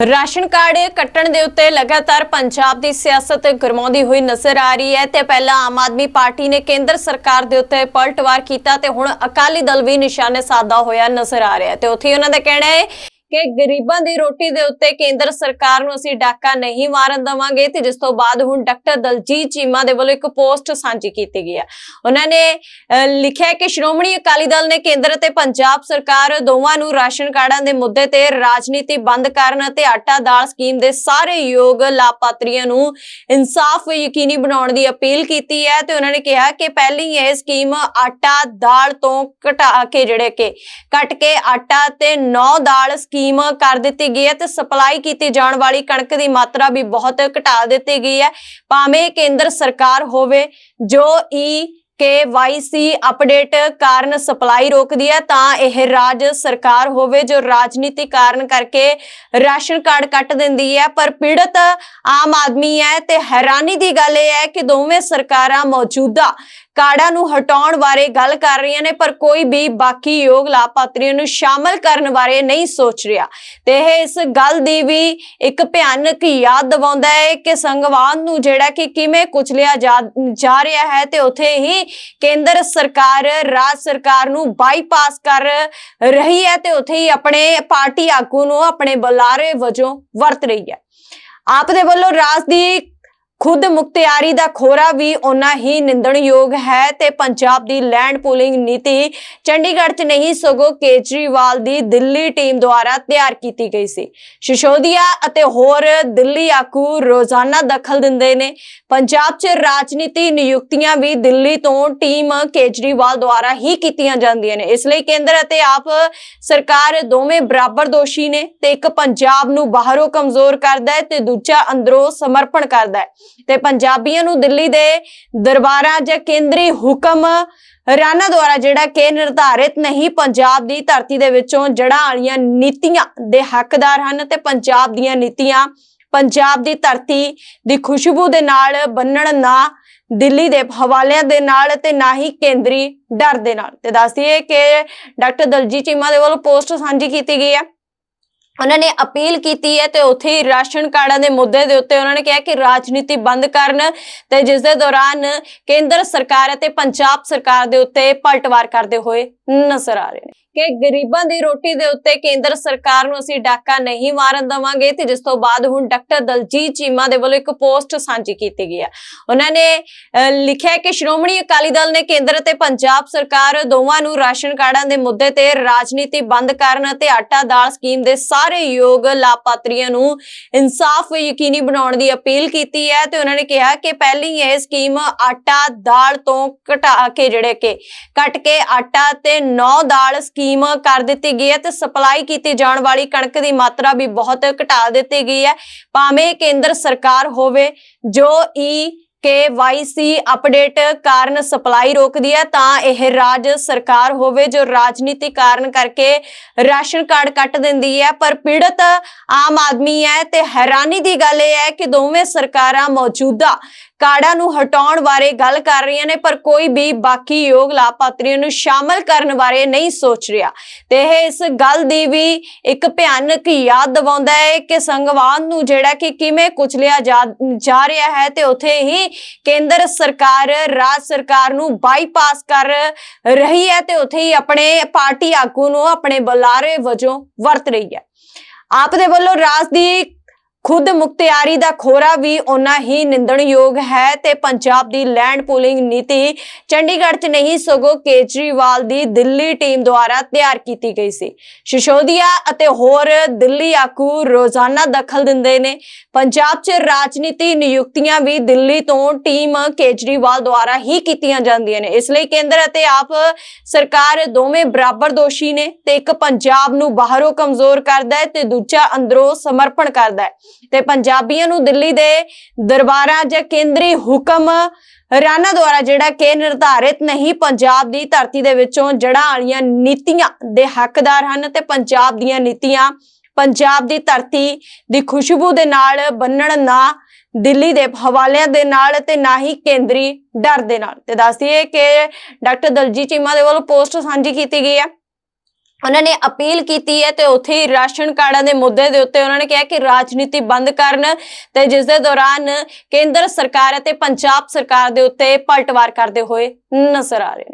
Ration card ਕੱਟਣ ਦੇ ਉੱਤੇ ਲਗਾਤਾਰ ਪੰਜਾਬ ਦੀ ਸਿਆਸਤ ਗਰਮਾਉਂਦੀ ਹੋਈ ਨਜ਼ਰ ਆ ਰਹੀ ਹੈ ਤੇ ਪਹਿਲਾਂ ਆਮ ਆਦਮੀ ਪਾਰਟੀ ਨੇ ਕੇਂਦਰ ਸਰਕਾਰ ਦੇ ਉੱਤੇ ਪਲਟਵਾਰ ਕੀਤਾ ਤੇ ਹੁਣ ਅਕਾਲੀ ਦਲ ਵੀ ਨਿਸ਼ਾਨੇ ਸਾਧਾ ਹੋਇਆ ਨਜ਼ਰ ਆ ਰਿਹਾ ਹੈ ਤੇ ਉੱਥੇ ਉਹਨਾਂ ਦਾ ਕਹਿਣਾ ਹੈ ਕਿ ਗਰੀਬਾਂ ਦੀ ਰੋਟੀ ਦੇ ਉੱਤੇ ਕੇਂਦਰ ਸਰਕਾਰ ਨੂੰ ਅਸੀਂ ਡਾਕਾ ਨਹੀਂ ਮਾਰਨ ਦਵਾਂਗੇ ਤੇ ਜਿਸ ਤੋਂ ਬਾਅਦ ਹੁਣ ਡਾਕਟਰ ਦਲਜੀਤ ਚੀਮਾ ਦੇ ਵੱਲੋਂ ਇੱਕ ਪੋਸਟ ਸਾਂਝੀ ਕੀਤੀ ਗਈ ਹੈ। ਉਹਨਾਂ ਨੇ ਲਿਖਿਆ ਕਿ ਸ਼੍ਰੋਮਣੀ ਅਕਾਲੀ ਦਲ ਨੇ ਕੇਂਦਰ ਅਤੇ ਪੰਜਾਬ ਸਰਕਾਰ ਦੋਵਾਂ ਨੂੰ ਰਾਸ਼ਨ ਕਾਰਡਾਂ ਦੇ ਮੁੱਦੇ ਤੇ ਰਾਜਨੀਤੀ ਬੰਦ ਕਰਨ ਅਤੇ ਆਟਾ ਦਾਲ ਸਕੀਮ ਦੇ ਸਾਰੇ ਯੋਗ ਲਾਭਪਾਤਰੀਆਂ ਨੂੰ ਇਨਸਾਫ ਯਕੀਨੀ ਬਣਾਉਣ ਦੀ ਅਪੀਲ ਕੀਤੀ ਹੈ ਤੇ ਉਹਨਾਂ ਨੇ ਕਿਹਾ ਕਿ ਪਹਿਲੀ ਇਹ ਸਕੀਮ ਆਟਾ ਦਾਲ ਤੋਂ ਘਟਾ ਕੇ ਜਿਹੜੇ ਕਿ ਕੱਟ ਕੇ ਆਟਾ ਤੇ ਨੌ ਦਾਲ ਸਕੀਮ ਕਰ ਦਿੱਤੀ ਗਈ ਹੈ ਤੇ ਸਪਲਾਈ ਕੀਤੀ ਜਾਣ ਵਾਲੀ ਕਣਕ ਦੀ ਮਾਤਰਾ ਵੀ ਬਹੁਤ ਘਟਾ ਦਿੱਤੀ ਗਈ ਹੈ। ਭਾਵੇਂ ਕੇਂਦਰ ਸਰਕਾਰ ਹੋਵੇ, ਜੋ ਈ KYC ਅਪਡੇਟ ਕਾਰਨ ਸਪਲਾਈ ਰੋਕਦੀ ਹੈ, ਤਾਂ ਇਹ ਰਾਜ ਸਰਕਾਰ ਹੋਵੇ, ਜੋ ਰਾਜਨੀਤੀ ਕਾਰਨ ਕਰਕੇ ਰਾਸ਼ਨ ਕਾਰਡ ਕੱਟ ਦਿੰਦੀ ਹੈ। ਪਰ ਪੀੜਤ ਆਮ ਆਦਮੀ ਹੈ ਤੇ ਹੈਰਾਨੀ ਦੀ ਗੱਲ ਇਹ ਹੈ ਕਿ ਦੋਵੇਂ ਸਰਕਾਰਾਂ ਮੌਜੂਦਾ ਕਾਰਡਾਂ ਨੂੰ ਹਟਾਉਣ ਬਾਰੇ ਗੱਲ ਕਰ ਰਹੀਆਂ ਨੇ, ਪਰ ਕੋਈ ਵੀ ਬਾਕੀ ਯੋਗ ਲਾਭਪਾਤਰੀਆਂ ਨੂੰ ਸ਼ਾਮਲ ਕਰਨ ਬਾਰੇ ਨਹੀਂ ਸੋਚ ਰਿਹਾ। ਤੇ ਇਹ ਇਸ ਗੱਲ ਦੀ ਵੀ ਇੱਕ ਭਿਆਨਕ ਯਾਦ ਦਿਵਾਉਂਦਾ ਹੈ ਕਿ ਸੰਗਵਾਨ ਨੂੰ ਜਿਹੜਾ ਕਿ ਕਿਵੇਂ ਕੁਚਲਿਆ ਜਾ ਰਿਹਾ ਹੈ ਤੇ ਉੱਥੇ ਹੀ ਕੇਂਦਰ ਸਰਕਾਰ, ਰਾਜ ਸਰਕਾਰ ਨੂੰ ਬਾਈਪਾਸ ਕਰ ਰਹੀ ਹੈ ਤੇ ਉੱਥੇ ਹੀ ਆਪਣੇ ਪਾਰਟੀ ਆਗੂ ਨੂੰ ਆਪਣੇ ਬੁਲਾਰੇ ਵਜੋਂ ਵਰਤ ਰਹੀ ਹੈ। ਆਪ ਦੇ ਵੱਲੋਂ ਰਾਜ ਦੀ ਖੁਦ ਮੁਖਤਿਆਰੀ ਦਾ ਖੋਰਾ ਵੀ ਉਨਾ ਹੀ ਨਿੰਦਣਯੋਗ ਹੈ ਤੇ ਪੰਜਾਬ ਦੀ ਲੈਂਡ ਪੂਲਿੰਗ ਨੀਤੀ ਚੰਡੀਗੜ੍ਹ 'ਚ ਨਹੀਂ, ਸਗੋਂ ਕੇਜਰੀਵਾਲ ਦੀ ਦਿੱਲੀ ਟੀਮ ਦੁਆਰਾ ਤਿਆਰ ਕੀਤੀ ਗਈ ਸੀ। ਸ਼ਿਸ਼ੋਦੀਆ ਅਤੇ ਹੋਰ ਦਿੱਲੀ ਆਕੂ ਰੋਜ਼ਾਨਾ ਦਖਲ ਦਿੰਦੇ ਨੇ। ਪੰਜਾਬ 'ਚ ਰਾਜਨੀਤੀ ਨਿਯੁਕਤੀਆਂ ਵੀ ਦਿੱਲੀ ਤੋਂ ਟੀਮ ਕੇਜਰੀਵਾਲ ਦੁਆਰਾ ਹੀ ਕੀਤੀਆਂ ਜਾਂਦੀਆਂ ਨੇ। ਇਸ ਲਈ ਕੇਂਦਰ ਅਤੇ ਆਪ ਸਰਕਾਰ ਦੋਵੇਂ ਬਰਾਬਰ ਦੋਸ਼ੀ ਨੇ ਤੇ ਇੱਕ ਪੰਜਾਬ ਨੂੰ ਬਾਹਰੋਂ ਕਮਜ਼ੋਰ ਕਰਦਾ ਹੈ ਤੇ ਦੂਜਾ ਅੰਦਰੋਂ ਸਮਰਪਣ ਕਰਦਾ ਹੈ। ਤੇ ਪੰਜਾਬੀਆਂ ਨੂੰ ਦਿੱਲੀ ਦੇ ਦਰਬਾਰਾਂ ਜਾਂ ਕੇਂਦਰੀ ਹੁਕਮ ਰਾਣਾ ਦੁਆਰਾ ਜਿਹੜਾ ਕਿ ਨਿਰਧਾਰਿਤ ਨਹੀਂ, ਪੰਜਾਬ ਦੀ ਧਰਤੀ ਦੇ ਵਿੱਚੋਂ ਜੜਾਂ ਵਾਲੀਆਂ ਨੀਤੀਆਂ ਦੇ ਹੱਕਦਾਰ ਹਨ ਤੇ ਪੰਜਾਬ ਦੀਆਂ ਨੀਤੀਆਂ ਪੰਜਾਬ ਦੀ ਧਰਤੀ ਦੀ ਖੁਸ਼ਬੂ ਦੇ ਨਾਲ ਬੰਨਣ ਨਾ, ਦਿੱਲੀ ਦੇ ਹਵਾਲਿਆਂ ਦੇ ਨਾਲ ਤੇ ਨਾ ਹੀ ਕੇਂਦਰੀ ਡਰ ਦੇ ਨਾਲ। ਤੇ ਦੱਸਦੀਏ ਕਿ ਡਾਕਟਰ ਦਲਜੀਤ ਚੀਮਾ ਦੇ ਵੱਲੋਂ ਪੋਸਟ ਸਾਂਝੀ ਕੀਤੀ ਗਈ ਹੈ। ਉਹਨਾਂ ਨੇ ਅਪੀਲ ਕੀਤੀ ਹੈ ਤੇ ਉੱਥੇ ਹੀ ਰਾਸ਼ਨ ਕਾਰਡਾਂ ਦੇ ਮੁੱਦੇ ਦੇ ਉੱਤੇ ਉਹਨਾਂ ਨੇ ਕਿਹਾ ਕਿ ਰਾਜਨੀਤੀ ਬੰਦ ਕਰਨ ਤੇ ਜਿਸ ਦੇ ਦੌਰਾਨ ਕੇਂਦਰ ਸਰਕਾਰ ਅਤੇ ਪੰਜਾਬ ਸਰਕਾਰ ਦੇ ਉੱਤੇ ਪਲਟਵਾਰ ਕਰਦੇ ਹੋਏ ਨਜ਼ਰ ਆ ਰਹੇ ਨੇ। ਕਿ ਗਰੀਬਾਂ ਦੀ ਰੋਟੀ ਦੇ ਉੱਤੇ ਕੇਂਦਰ ਸਰਕਾਰ ਨੂੰ ਅਸੀਂ ਡਾਕਾ ਨਹੀਂ ਮਾਰਨ ਦਵਾਂਗੇ ਤੇ ਜਿਸ ਤੋਂ ਬਾਅਦ ਹੁਣ ਡਾਕਟਰ ਦਲਜੀਤ ਚੀਮਾ ਦੇ ਵੱਲੋਂ ਇੱਕ ਪੋਸਟ ਸਾਂਝੀ ਕੀਤੀ ਗਈ ਹੈ। ਉਹਨਾਂ ਨੇ ਲਿਖਿਆ ਕਿ ਸ਼੍ਰੋਮਣੀ ਅਕਾਲੀ ਦਲ ਨੇ ਕੇਂਦਰ ਅਤੇ ਪੰਜਾਬ ਸਰਕਾਰ ਦੋਵਾਂ ਨੂੰ ਰਾਸ਼ਨ ਕਾਰਡਾਂ ਦੇ ਮੁੱਦੇ ਤੇ ਰਾਜਨੀਤੀ ਬੰਦ ਕਰਨ ਅਤੇ ਆਟਾ ਦਾਲ ਸਕੀਮ ਦੇ ਸਾਰੇ ਯੋਗ ਲਾਭਪਾਤਰੀਆਂ ਨੂੰ ਇਨਸਾਫ ਯਕੀਨੀ ਬਣਾਉਣ ਦੀ ਅਪੀਲ ਕੀਤੀ ਹੈ ਤੇ ਉਹਨਾਂ ਨੇ ਕਿਹਾ ਕਿ ਪਹਿਲੀ ਇਹ ਸਕੀਮ ਆਟਾ ਦਾਲ ਤੋਂ ਘਟਾ ਕੇ ਜਿਹੜੇ ਕਿ ਕੱਟ ਕੇ ਆਟਾ ਤੇ ਨੌ ਦਾਲ ਸਕੀਮ ਕਰ ਦਿੱਤੀ ਗਈ ਹੈ ਤੇ ਸਪਲਾਈ ਕੀਤੀ ਜਾਣ ਵਾਲੀ ਕਣਕ ਦੀ ਮਾਤਰਾ ਵੀ ਬਹੁਤ ਘਟਾ ਦਿੱਤੀ ਗਈ ਹੈ। ਭਾਵੇਂ ਕੇਂਦਰ ਸਰਕਾਰ ਹੋਵੇ, ਜੋ ਈ KYC ਅਪਡੇਟ ਕਾਰਨ ਸਪਲਾਈ ਰੋਕਦੀ ਹੈ, ਤਾਂ ਇਹ ਰਾਜ ਸਰਕਾਰ ਹੋਵੇ, ਜੋ ਰਾਜਨੀਤੀ ਕਾਰਨ ਕਰਕੇ ਰਾਸ਼ਨ ਕਾਰਡ ਕੱਟ ਦਿੰਦੀ ਹੈ। ਪਰ ਪੀੜਤ ਆਮ ਆਦਮੀ ਹੈ ਤੇ ਹੈਰਾਨੀ ਦੀ ਗੱਲ ਇਹ ਹੈ ਕਿ ਦੋਵੇਂ ਸਰਕਾਰਾਂ ਮੌਜੂਦਾ ਕਾਰਡਾਂ ਨੂੰ ਹਟਾਉਣ ਬਾਰੇ ਗੱਲ ਕਰ ਰਹੀਆਂ ਨੇ, ਪਰ ਕੋਈ ਵੀ ਬਾਕੀ ਯੋਗ ਲਾਭਪਾਤਰੀਆਂ ਨੂੰ ਸ਼ਾਮਲ ਕਰਨ ਬਾਰੇ ਨਹੀਂ ਸੋਚ ਰਿਹਾ। ਤੇ ਇਹ ਇਸ ਗੱਲ ਦੀ ਵੀ ਇੱਕ ਭਿਆਨਕ ਯਾਦ ਦਿਵਾਉਂਦਾ ਹੈ ਕਿ ਸੰਗਵਾਨ ਨੂੰ ਜਿਹੜਾ ਕਿ ਕਿਵੇਂ ਕੁਚਲਿਆ ਜਾ ਰਿਹਾ ਹੈ ਤੇ ਉੱਥੇ ਹੀ ਕੇਂਦਰ ਸਰਕਾਰ, ਰਾਜ ਸਰਕਾਰ ਨੂੰ ਬਾਈਪਾਸ ਕਰ ਰਹੀ ਹੈ ਤੇ ਉੱਥੇ ਹੀ ਆਪਣੇ ਪਾਰਟੀ ਆਗੂ ਨੂੰ ਆਪਣੇ ਬੁਲਾਰੇ ਵਜੋਂ ਵਰਤ ਰਹੀ ਹੈ। ਆਪ ਦੇ ਵੱਲੋਂ ਰਾਜ ਦੀ ਖੁਦ ਮੁਖਤਿਆਰੀ ਦਾ ਖੋਰਾ ਵੀ ਉਨਾ ਹੀ ਨਿੰਦਣਯੋਗ ਹੈ ਤੇ ਪੰਜਾਬ ਦੀ ਲੈਂਡ ਪੂਲਿੰਗ ਨੀਤੀ ਚੰਡੀਗੜ੍ਹ 'ਚ ਨਹੀਂ, ਸਗੋਂ ਕੇਜਰੀਵਾਲ ਦੀ ਦਿੱਲੀ ਟੀਮ ਦੁਆਰਾ ਤਿਆਰ ਕੀਤੀ ਗਈ ਸੀ। ਸ਼ਿਸ਼ੋਦੀਆ ਅਤੇ ਹੋਰ ਦਿੱਲੀ ਆਕੂ ਰੋਜ਼ਾਨਾ ਦਖਲ ਦਿੰਦੇ ਨੇ। ਪੰਜਾਬ 'ਚ ਰਾਜਨੀਤੀ ਨਿਯੁਕਤੀਆਂ ਵੀ ਦਿੱਲੀ ਤੋਂ ਟੀਮ ਕੇਜਰੀਵਾਲ ਦੁਆਰਾ ਹੀ ਕੀਤੀਆਂ ਜਾਂਦੀਆਂ ਨੇ। ਇਸ ਲਈ ਕੇਂਦਰ ਅਤੇ ਆਪ ਸਰਕਾਰ ਦੋਵੇਂ ਬਰਾਬਰ ਦੋਸ਼ੀ ਨੇ ਤੇ ਇੱਕ ਪੰਜਾਬ ਨੂੰ ਬਾਹਰੋਂ ਕਮਜ਼ੋਰ ਕਰਦਾ ਹੈ ਤੇ ਦੂਜਾ ਅੰਦਰੋਂ ਸਮਰਪਣ ਕਰਦਾ ਹੈ। ਤੇ ਪੰਜਾਬੀਆਂ ਨੂੰ ਦਿੱਲੀ ਦੇ ਦਰਬਾਰਾਂ ਜਾਂ ਕੇਂਦਰੀ ਹੁਕਮ ਰਾਣਾ ਦੁਆਰਾ ਜਿਹੜਾ ਕਿ ਨਿਰਧਾਰਿਤ ਨਹੀਂ, ਪੰਜਾਬ ਦੀ ਧਰਤੀ ਦੇ ਵਿੱਚੋਂ ਜੜਾਂ ਵਾਲੀਆਂ ਨੀਤੀਆਂ ਦੇ ਹੱਕਦਾਰ ਹਨ ਤੇ ਪੰਜਾਬ ਦੀਆਂ ਨੀਤੀਆਂ ਪੰਜਾਬ ਦੀ ਧਰਤੀ ਦੀ ਖੁਸ਼ਬੂ ਦੇ ਨਾਲ ਬੰਨਣ ਨਾ ਦਿੱਲੀ ਦੇ ਹਵਾਲਿਆਂ ਦੇ ਨਾਲ ਤੇ ਨਾ ਹੀ ਕੇਂਦਰੀ ਡਰ ਦੇ ਨਾਲ। ਤੇ ਦੱਸਦੀਏ ਕਿ ਡਾਕਟਰ ਦਲਜੀਤ ਚੀਮਾ ਦੇ ਵੱਲੋਂ ਪੋਸਟ ਸਾਂਝੀ ਕੀਤੀ ਗਈ ਹੈ। ਉਹਨਾਂ ਨੇ ਅਪੀਲ ਕੀਤੀ ਹੈ ਤੇ ਉੱਥੇ ਹੀ ਰਾਸ਼ਨ ਕਾਰਡਾਂ ਦੇ ਮੁੱਦੇ ਦੇ ਉੱਤੇ ਉਹਨਾਂ ਨੇ ਕਿਹਾ ਕਿ ਰਾਜਨੀਤੀ ਬੰਦ ਕਰਨ ਤੇ ਜਿਸ ਦੇ ਦੌਰਾਨ ਕੇਂਦਰ ਸਰਕਾਰ ਅਤੇ ਪੰਜਾਬ ਸਰਕਾਰ ਦੇ ਉੱਤੇ ਪਲਟਵਾਰ ਕਰਦੇ ਹੋਏ ਨਜ਼ਰ ਆ ਰਹੇ ਨੇ।